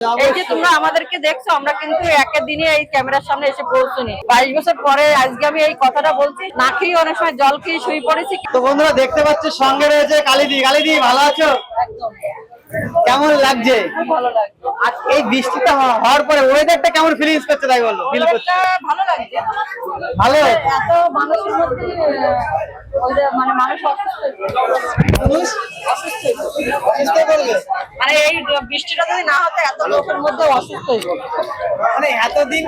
এই যে তোমরা আমাদেরকে দেখছ আমরা কিন্তু একের দিনে এই ক্যামেরার সামনে এসে পৌঁছুনি। বাইশ বছর পরে আজকে আমি এই কথাটা বলছি না খেয়ে অনেক সময় জল খেয়ে শুয়ে পড়েছি। তো বন্ধুরা দেখতে পাচ্ছ সঙ্গে রয়েছে কালিদি। কালিদি ভালো আছো? কেমন লাগছে? এই বৃষ্টিটা হওয়া- হওয়ার পরে ওয়েদারটা কেমন ফিলিংস করছে তাই বলো? ফিল করছে। ভালো লাগছে। ভালো? এত মানুষের মধ্যে মানে মানুষ অসুস্থ মানুষ অসুস্থ হয়ে পড়ছে। অসুস্থ করবে মানে এই বৃষ্টিটা যদি না হতো এত লোকের মধ্যে অসুস্থ মানে এতদিন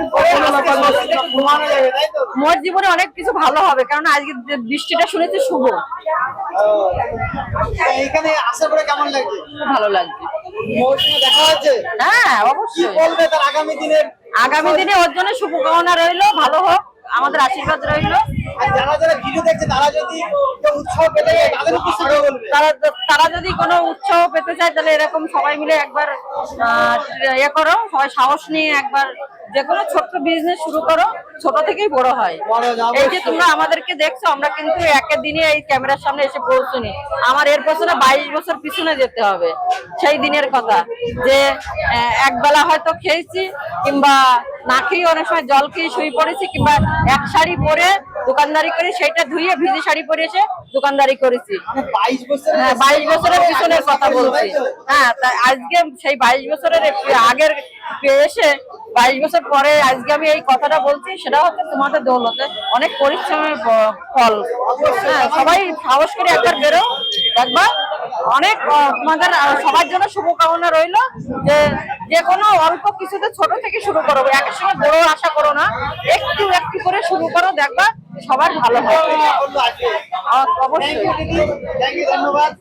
মোর জীবনে অনেক কিছু ভালো হবে কারণ আজকে বৃষ্টিটা শুনেছি শুভ। ও, আসার পরে কেমন লাগছে? ভালো লাগছে। মোর সঙ্গে দেখা হচ্ছে হ্যাঁ অবশ্যই। বলবে তার আগামী দিনের? আগামী দিনে ওর জন্য শুভকামনা রইল ভালো হোক আমাদের আশীর্বাদ রইল। আর যারা যারা ভিডিও দেখছে তারা যদি উৎসাহ পেতে তাদের উদ্দেশ্যে বলবে? তারা তারা যদি কোনো উৎসাহ পেতে চায় তাহলে এরকম সবাই মিলে একবার আহ, ইয়ে করো সবাই সাহস নিয়ে একবার যে কোনো ছোট্ট বিজনেস শুরু করো ছোট থেকেই বড় হয়। এই যে তোমরা আমাদেরকে দেখছ আমরা কিন্তু একের দিনে এই ক্যামেরার সামনে এসে পৌঁছুনি। আমার এর পেছনে বাইশ বছর পিছনে যেতে হবে সেই দিনের কথা। যে একবেলা হয়তো খেয়েছি কিংবা না খেয়ে অনেক সময় জল খেয়ে শুয়ে পড়েছি কিংবা এক শাড়ি পরে দোকানদারি করে সেইটা ধুয়ে ভিজে শাড়ি পরে এসে দোকানদারি করেছি। হ্যাঁ বাইশ বছরের পিছনের কথা বলছি। হ্যাঁ তাই আজকে সেই বাইশ বছরের একটু আগের এসে বাইশ বছর পরে আজকে আমি এই কথাটা বলছি সেটা হচ্ছে তোমাদের দৌলতে অনেক পরিশ্রমের ফল হ্যাঁ সবাই সাহস করে একবার বেরো দেখবা অনেক তোমাদের সবার জন্য শুভকামনা রইল যে যে কোনো অল্প কিছুতে ছোট থেকে শুরু করো একের সঙ্গে বড় আশা করো না একটু একটু করে শুরু করো দেখবা সবার ভালো হবে অবশ্যই ধন্যবাদ